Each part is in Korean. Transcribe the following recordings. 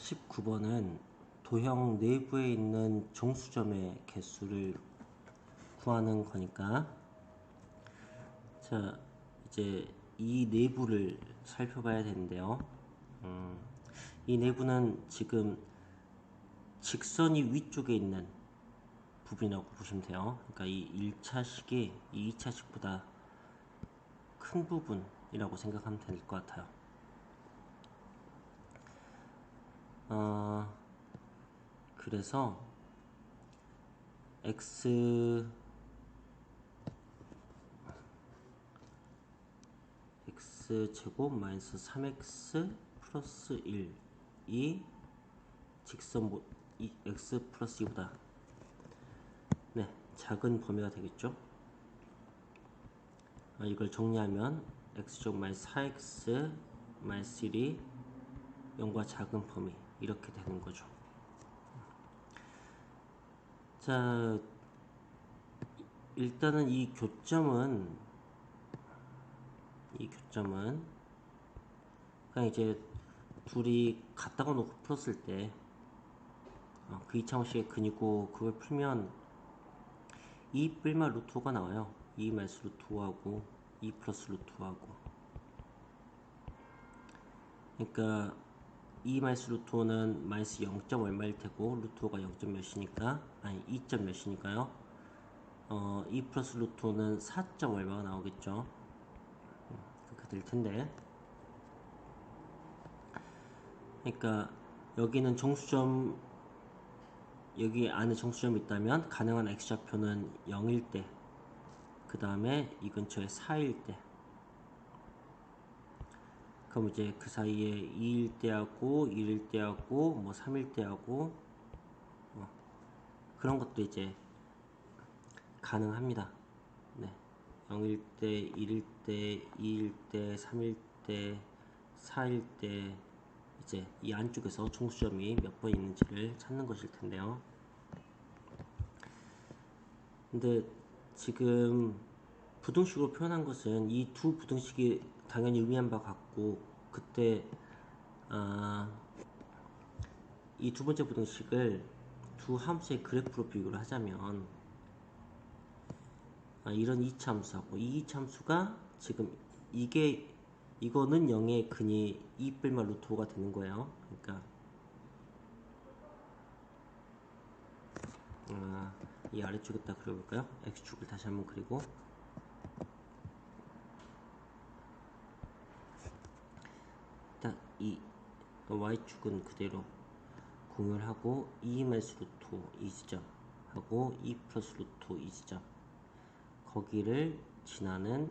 19번은 도형 내부에 있는 정수점의 개수를 구하는 거니까 자 이제 이 내부를 살펴봐야 되는데요. 음, 이 내부는 지금 직선이 위쪽에 있는 부분이라고 보시면 돼요. 그러니까 이 1차식이 이 2차식보다 큰 부분이라고 생각하면 될 것 같아요. 어, 그래서 x x 제곱 마이너스 3x 플러스 1이 직선 x 플러스 2보다 네 작은 범위가 되겠죠. 아, 이걸 정리하면 x 제곱 마이너스 4x 마이너스 1이 0과 작은 범위 이렇게 되는 거죠. 자, 일단은 이 교점은 이 교점은 그냥 이제 둘이 갖다가 놓고 풀었을 때 어, 그 이차원식의 근이고 그걸 풀면 2 뿔마 루트 5가 나와요. 2 마이너스 루트 5하고 2 플러스 루트 5하고 그러니까 2 마이너스 루트 5는 마이너스 0. 얼마일 테고 루트 5가 0. 몇이니까 아니 2. 몇이니까요. 어, 2 플러스 루트 5는 4. 얼마가 나오겠죠. 음, 그렇게 될 텐데. 그러니까 여기는 정수점 여기 안에 정수점이 있다면 가능한 x좌표는 0일 때, 그 다음에 이 근처에 4일 때, 그럼 이제 그 사이에 2일 때하고 1일 때하고 뭐 3일 때하고 어, 그런 것도 이제 가능합니다. 네. 0일 때, 1일 때, 2일 때, 3일 때, 4일 때 이제 이 안쪽에서 총수점이 몇 번 있는지를 찾는 것일 텐데요. 근데 지금 부등식으로 표현한 것은 이 두 부등식이 당연히 의미한 바 같고 그때 아, 이 두 번째 부등식을 두 함수의 그래프로 비교를 하자면 아, 이런 이차함수하고 이 이차함수가 지금 이게 이거는 0의 근이 2 뺄만 루트 5가 되는 거예요. 그러니까 아, 이 아래쪽에다 그려볼까요? x축을 다시 한번 그리고 이 y축은 그대로 공유를 하고 2 마이너스 루트 5이 지점 하고 2 플러스 루트 5이 지점 거기를 지나는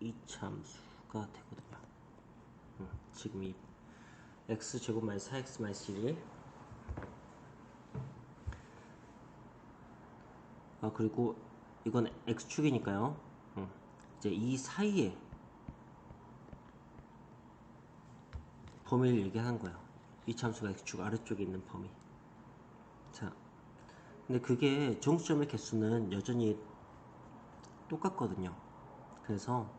이참수가 되거든요. 음, 지금 이 x 제곱 마이너스 4x 마이너스 1이 아 그리고 이건 x축이니까요. 음, 이제 이 사이에 범위를 얘기하는 거예요. 이 참수가 x축 아래쪽에 있는 범위. 자, 근데 그게 정수점의 개수는 여전히 똑같거든요. 그래서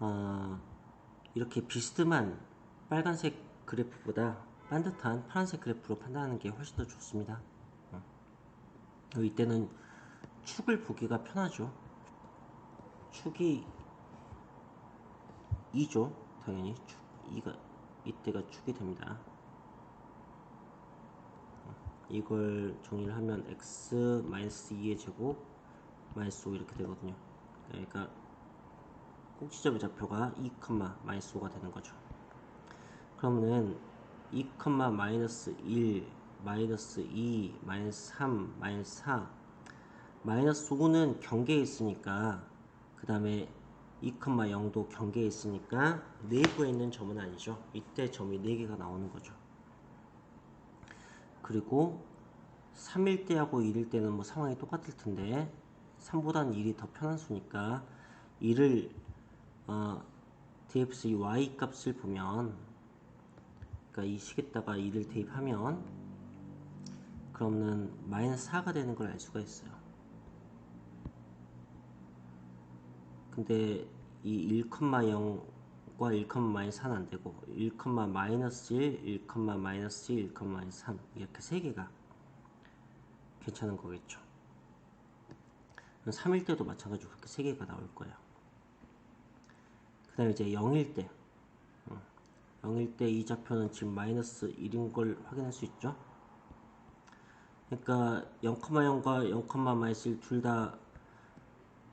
어, 이렇게 비스듬한 빨간색 그래프보다 반듯한 파란색 그래프로 판단하는 게 훨씬 더 좋습니다. 어. 이때는 축을 보기가 편하죠. 축이 2죠. 당연히 축 2가 이때가 축이 됩니다. 어, 이걸 정리를 하면 x 마이너스 2의 제곱 마이너스 5 이렇게 되거든요. 그러니까 꼭지점의 좌표가 2, 마이너스 5가 되는 거죠. 그러면은 2, 마이너스 1, 마이너스 2, 마이너스 3, 마이너스 4 마이너스 5는 경계에 있으니까 그 다음에 2,0도 경계에 있으니까 내부에 있는 점은 아니죠. 이때 점이 4개가 나오는 거죠. 그리고 3일 때하고 1일 때는 뭐 상황이 똑같을 텐데 3보다는 1이 더 편한 수니까 1을 어, 이 y 값을 보면 그러니까 이 식에다가 2를 대입하면 그러면 마이너스 4가 되는 걸 알 수가 있어요. 근데 이 1,0 0과 1, 마이너스 4는 안 되고 1, 마이너스 1, 1, 마이너스 1, 1, 마이너스 3 이렇게 세 개가 괜찮은 거겠죠. 3일 때도 마찬가지로 그렇게 세 개가 나올 거예요. 그 다음에 이제 0일 때 0일 때 이 좌표는 지금 마이너스 1인 걸 확인할 수 있죠. 그러니까 0,0과 0, 마이너스 1둘 다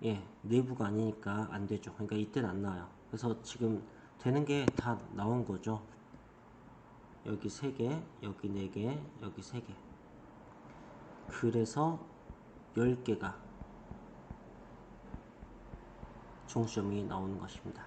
예, 내부가 아니니까 안 되죠. 그러니까 이때는 안 나와요. 그래서 지금 되는 게 다 나온 거죠. 여기 3개, 여기 4개, 여기 3개. 그래서 10개가 종점이 나오는 것입니다.